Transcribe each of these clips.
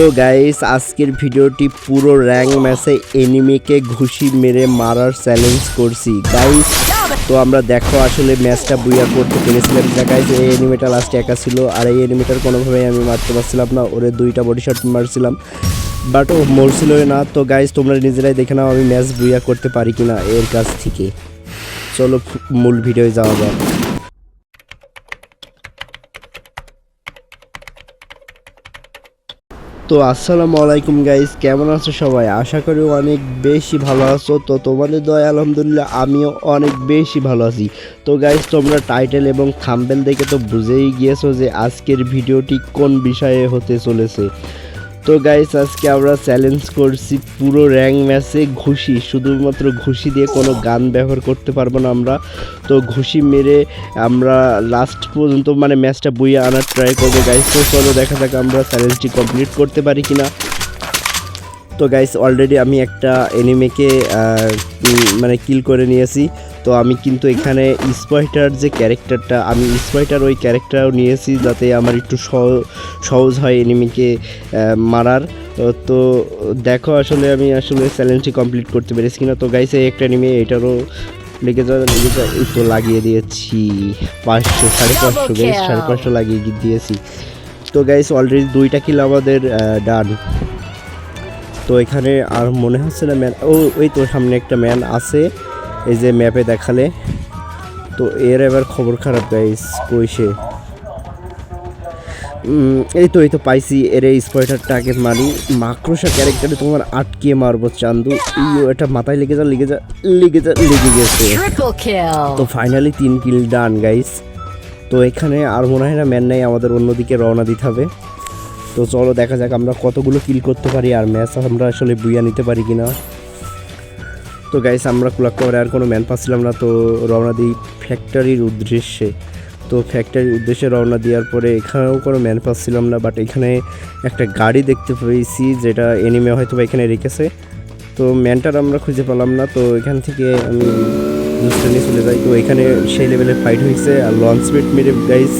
So guys আজকের ভিডিওটি পুরো র্যাঙ্ক ম্যাচে এনিমিকে ঘুষি মেরে মারার চ্যালেঞ্জ করছি। গাইস তো আমরা দেখো আসলে ম্যাচটা বুইয়া করতে পেরেছিলাম না গাইস এই এনিমিটা লাস্টে একা ছিল, আর এই এনিমিটার কোনোভাবেই আমি মারতে পারছিলাম না। ওরে দুইটা বডি শট মারছিলাম। বাট ও মরছিল না। তো গাইস তোমরা নিজেরাই দেখে নাও আমি ম্যাচ বুইয়া করতে পারি কিনা এর কাছ থেকে। চলো, মূল ভিডিওয়ে যাওয়া যাক। তো আসসালামু আলাইকুম গাইস কেমন আছো সবাই? আশা করি অনেক বেশি ভালো আছো। তো তোমাদের দয়া, আলহামদুলিল্লাহ, আমিও অনেক বেশি ভালো আছি। তো গাইস তোমরা টাইটেল এবং থাম্বেল দেখে তো বুঝেই গিয়েছো যে আজকের ভিডিওটি কোন বিষয়ে হতে চলেছে। তো গাইস আজকে আমরা চ্যালেঞ্জ করছি পুরো র্যাঙ্ক ম্যাচে ঘুষি। শুধুমাত্র ঘুষি দিয়ে কোনো গান ব্যবহার করতে পারব না আমরা। তো ঘুষি মেরে আমরা লাস্ট পর্যন্ত মানে ম্যাচটা বইয়ে আনার ট্রাই করব গাইস তো চলো দেখা যাক আমরা চ্যালেঞ্জটি কমপ্লিট করতে পারি কিনা। তো গাইস অলরেডি আমি একটা এনিমেকে মানে কিল করে নিয়েছি। তো আমি কিন্তু এখানে স্পাইটার যে ক্যারেক্টারটা আমি স্পাইটার ওই ক্যারেক্টারও নিয়েছি যাতে আমার একটু সহ- সহজ হয় এনিমিকে মারার। তো দেখো আসলে আমি আসলে চ্যালেঞ্জটি কমপ্লিট করতে পেরেছি কিনা। তো গাইস এই একটা এনিমে এটারও লেগে যা লেগে যা এই তো লাগিয়ে দিয়েছি। পাঁচশো সাড়ে পাঁচশো গাইস সাড়ে পাঁচশো লাগিয়ে দিয়েছি। তো গাইস অলরেডি দুইটা কিল আমাদের ডান তো এখানে আর মনে হচ্ছে না ম্যান ও ওই তো সামনে একটা ম্যান আছে। এই যে ম্যাপে দেখালে। তো এর এবার খবর খারাপ গাইস উম, এই তো এই তো পাইছি এর এই স্পয়টারটাকে মারি। মাকড়সা ক্যারেক্টারে তোমার আটকে মারবো চান্দু। ইও এটা মাথায় লেগে যা লেগে যা লেগে যা লেগে গেছে। তো ফাইনালি তিন কিল ডান গাইস তো এখানে আর মনে হয় না ম্যান নাই আমাদের অন্যদিকে রওনা দিতে হবে। তো চলো দেখা যাক আমরা কতগুলো কিল করতে পারি আর ম্যাচ আমরা আসলে বুইয়া নিতে পারি কিনা। তো গাইস আমরা কুলাক করে আর কোনো ম্যান পাচ্ছিলাম না, তো রওনা দিই ফ্যাক্টরির উদ্দেশ্যে। তো ফ্যাক্টরির উদ্দেশ্যে রওনা দেওয়ার পরে এখানেও কোনো ম্যান পাচ্ছিলাম না বাট এখানে একটা গাড়ি দেখতে পেয়েছি, যেটা এনিমে হয়তো বা এখানে রেখেছে। তো ম্যানটার আমরা খুঁজে পেলাম না, তো এখান থেকে আমি দুষ্টানি চলে যাই। তো এখানে সেই লেভেলের ফাইট হয়েছে, আর লঞ্চ পেট মেরে গাইস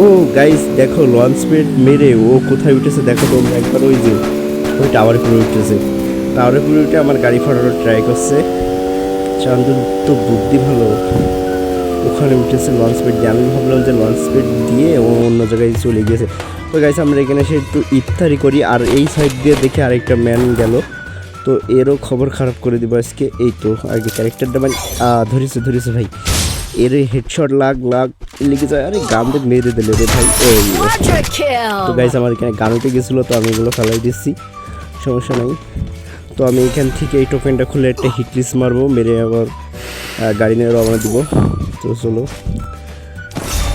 ও গাইস দেখো লঞ্চ পেট মেরে ও কোথায় উঠেছে, দেখো তোমরা একবার ওই যে, ওই টাওয়ার পুরো উঠেছে। পুরো উঠে আমার গাড়ি ফাটানোর ট্রাই করছে। চান্দুর তো বুদ্ধি ভালো। ওখানে উঠেছে লঞ্চ স্পিড দিয়ে। আমি ভাবলাম যে লঞ্চ স্পিড দিয়ে ও অন্য জায়গায় চলে গিয়েছে। তো গাইছে আমরা এখানে এসে একটু ইফতারি করি। আর এই সাইড দিয়ে দেখে আরেকটা ম্যান গেল। তো এরও খবর খারাপ করে দিব আজকে। এই তো আগে ক্যারেক্টারটা মানে ধরেছে ধরেছে ভাই। এর হেডশট লাগ লাগ লিখে যায়। আরে গান দিয়ে মেরে দিলে রে ভাই। এই তো. গাইস আমার এখানে গান উঠে গেছিল তো আমি এগুলো ফেলাই দিচ্ছি। সমস্যা নাই। তো আমি এখান থেকে এই টোকেনটা খুলে একটা হিট লিস্ট মারবো, মেরে আবার গাড়ি নিয়ে রওনা দিব। তো চলো।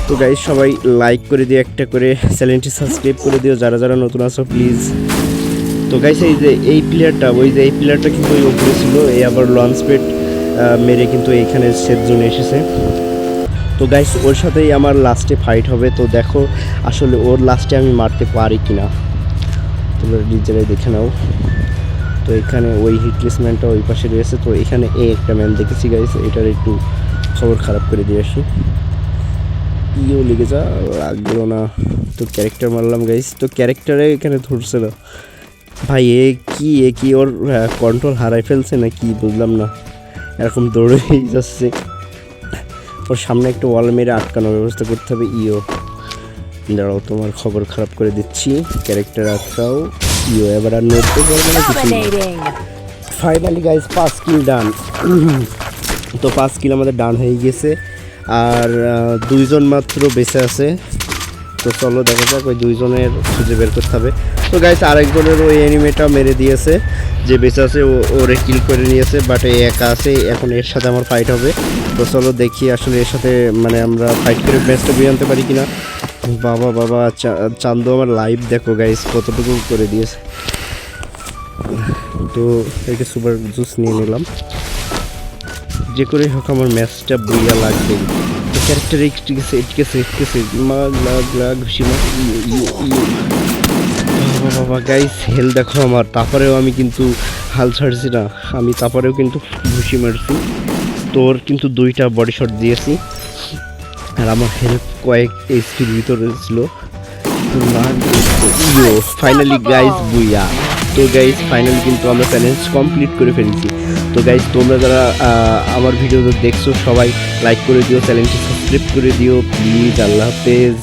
তো গাইস সবাই লাইক করে দিও, একটা করে চ্যানেলটি সাবস্ক্রাইব করে দিও, যারা যারা নতুন আছো প্লিজ তো গাইস এই যে, এই প্লেয়ারটা ওই যে, এই প্লেয়ারটা কিন্তু ওই উপরে ছিল, এই আবার লঞ্চ পেট মেরে কিন্তু এইখানে সেট জোনে এসেছে। তো গাইস ওর সাথেই আমার লাস্টে ফাইট হবে, তো দেখো আসলে ওর লাস্টে আমি মারতে পারি কিনা। তোমরা নিজেরাই দেখে নাও। তো এখানে ওই হিটলিসম্যানটা ওই পাশে রয়েছে। তো এখানে এই একটা ম্যান দেখেছি গাইস এটার একটু খবর খারাপ করে দিয়ে আসি। ইও লেগে যা লাগল না। তো ক্যারেক্টার মারলাম গাইস তো ক্যারেক্টারে এখানে ধরছে না। ভাই, এ কি এ কি ওর কন্ট্রোল হারাই ফেলছে না কি বুঝলাম না। এরকম দৌড়েই যাচ্ছে। ওর সামনে একটা ওয়াল মেরে আটকানোর ব্যবস্থা করতে হবে ইও। দাঁড়াও, তোমার খবর খারাপ করে দিচ্ছি। ক্যারেক্টার আটকাও। ইও এবার আর নড়তে পারবে না কিছু. ফাইনালি গাইস পাঁচ কিল ডান তো পাঁচ কিল আমাদের ডান হয়ে গেছে। আর দুইজন মাত্র বেঁচে আছে। তো চলো দেখা যাক ওই দুইজনের খুঁজে বের করতে হবে। তো গাইস আরেকজনের ওই অ্যানিমেটা মেরে দিয়েছে। যে বেঁচে আছে ও ওরে কিল করে নিয়েছে বাট এই একা আছে এখন এর সাথে আমার ফাইট হবে। তো চলো দেখি আসলে এর সাথে মানে আমরা ফাইট করে ম্যাচটা বই আনতে পারি কিনা। বাবা বাবা চান্দু আমার লাইভ দেখো গাইস কতটুকু করে দিয়েছে। তো এটা সুপার জুস নিয়ে নিলাম। যে করে হোক আমার ম্যাচটা বইয়া লাগবে। ক্যারেক্টার আছে ঠিক আছে মাগ লাগ লাগ ঘুষি মাগ বাবা গাইস হেল দেখো আমার। তারপরেও আমি কিন্তু হাল ছাড়ছি না। আমি তারপরেও কিন্তু ঘুষি মারছি। তোর কিন্তু দুইটা বডি শট দিয়েছি। আর আমার হেল্প কয়েক এসির ভিতরে ছিল। Yo finally guys booyah. তো গাইজ ফাইনালি কিন্তু আমরা চ্যালেঞ্জ কমপ্লিট করে ফেলেছি। তো গাইজ তোমরা যারা আমার ভিডিও দেখছ সবাই লাইক করে দিও চ্যানেলটি সাবস্ক্রাইব করে দিও। প্লিজ আল্লাহ হাফেজ।